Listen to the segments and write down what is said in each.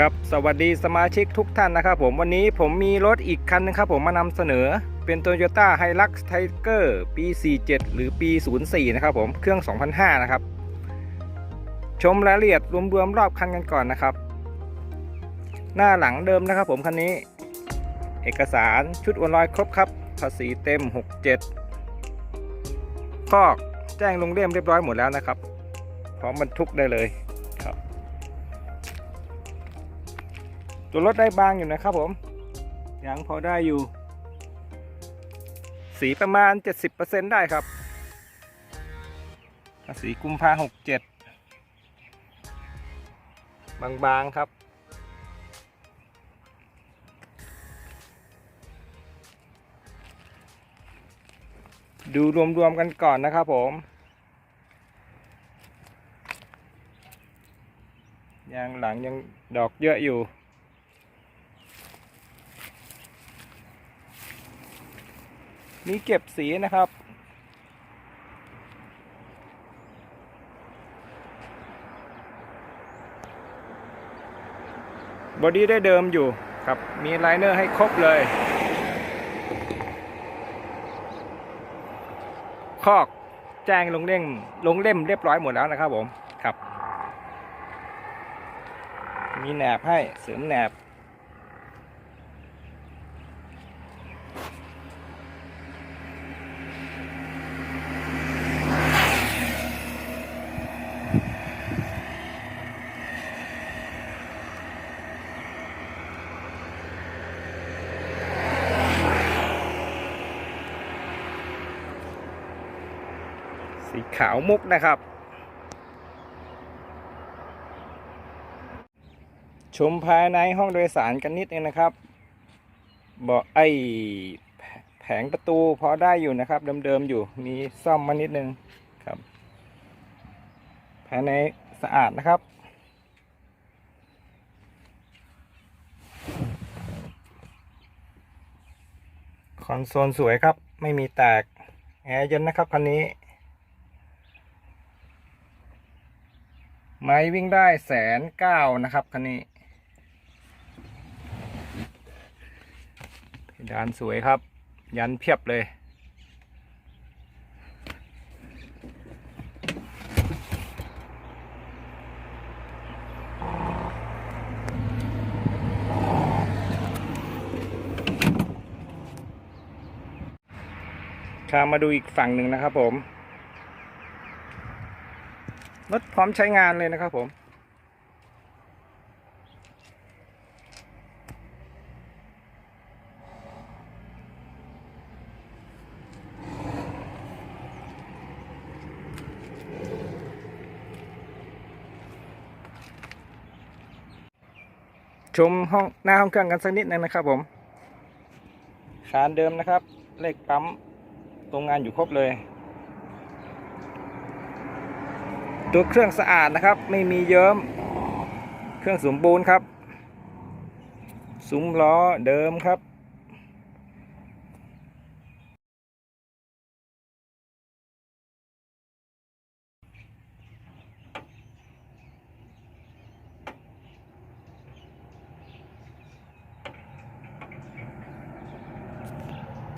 ครับสวัสดีสมาชิกทุกท่านนะครับผมวันนี้ผมมีรถอีกคันนึงครับผมมานำเสนอ เป็น Toyota Hilux Tiger ปี 47 หรือปี 04 นะครับผมเครื่อง 2005 นะครับ ชมรายละเอียดรวมๆรอบคันกันก่อนนะครับ หน้าหลังเดิมนะครับผมคันนี้ เอกสารชุดโอนลอยครบครับ ภาษีเต็ม 67 คอกแจ้งลงเล่มเรียบร้อยหมดแล้วนะครับ พร้อมบรรทุกได้เลย ตัวรถได้บางอยู่นะครับผมยังพอได้อยู่ สีประมาณ 70%ได้ครับสีกุมภาหกเจ็ดบางๆครับ ดูรวมๆกันก่อนนะครับผมยางหลังยังดอกเยอะอยู่ มีเก็บสีนะครับ บอดี้ได้เดิมอยู่ครับ มีไลเนอร์ให้ครบเลย คอกแจ้งลงเล่มลงเล่มเรียบร้อยหมดแล้วนะครับผม ครับ มีแหนบให้เสริมแหนบ สี ขาวมุกนะครับ ชมภายในห้องโดยสารกันนิดนึงนะครับบอกไอแผแผงประตูพอได้อยู่นะครับ เดิมๆอยู่มีซ่อมมานิดนึงครับ ภายในสะอาดนะครับคอนโซลสวยครับ ไม่มีแตก แอร์เย็นนะครับคันนี้ ไม้วิ่งได้แสนเก้านะครับคันนี้เพดานสวยครับ ยันเพียบเลย ข้ามาดูอีกฝั่งหนึ่งนะครับผม รถพร้อมใช้งานเลยนะครับผมชมห้องหน้าห้องเครื่องกันสักนิดนึงนะครับ ผมคานเดิมนะครับ เลขปั๊มตรงงานอยู่ครบเลย ตัวเครื่องสะอาดนะครับ ไม่มีเยิ้ม เครื่องสมบูรณ์ครับ ซุ้มล้อเดิมครับ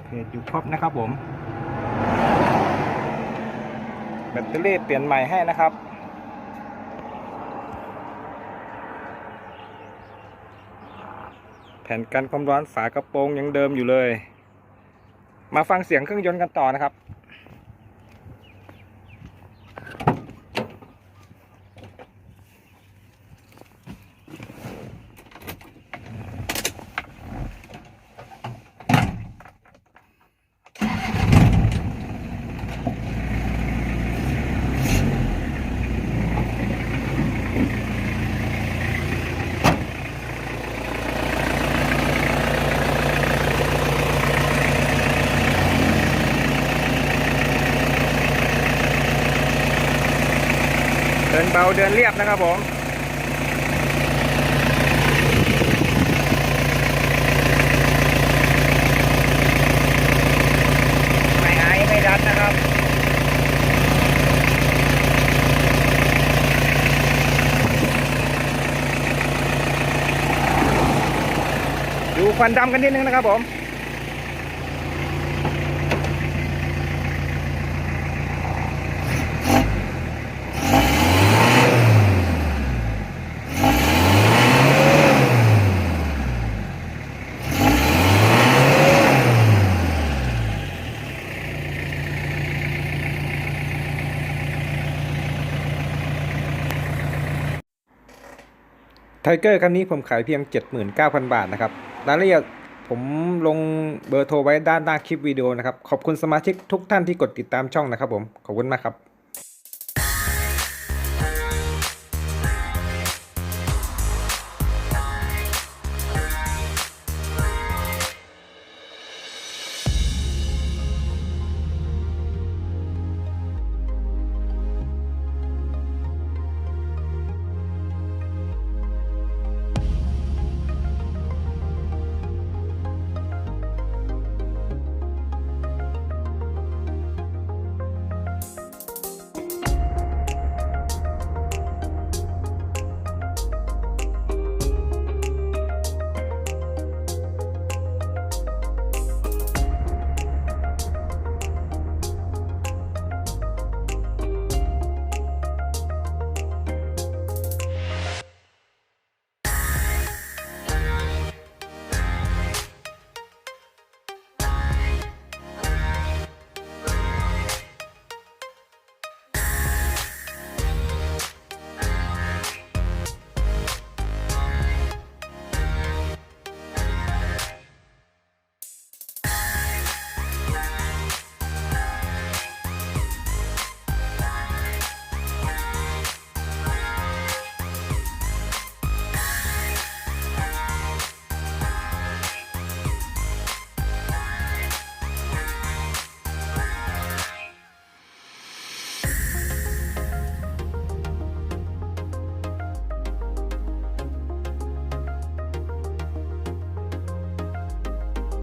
เพจอยู่ครบนะครับผม แบตเตอรี่เปลี่ยนใหม่ให้นะครับ แผ่นกันความร้อนฝากระโปรงยังเดิมอยู่เลย มาฟังเสียงเครื่องยนต์กันต่อนะครับ เดินเบาเดินเรียบนะครับผมไม่ไอไม่ดันนะครับดูควันดำกันนิดนึงนะครับผม ไทเกอร์คันนี้ผมขายเพียง 79,000 บาทนะครับรายละเอียดผมลงเบอร์โทรไว้ด้านหน้าคลิปวิดีโอนะครับ ขอบคุณสมาชิกทุกท่านที่กดติดตามช่องนะครับผม ขอบคุณมากครับ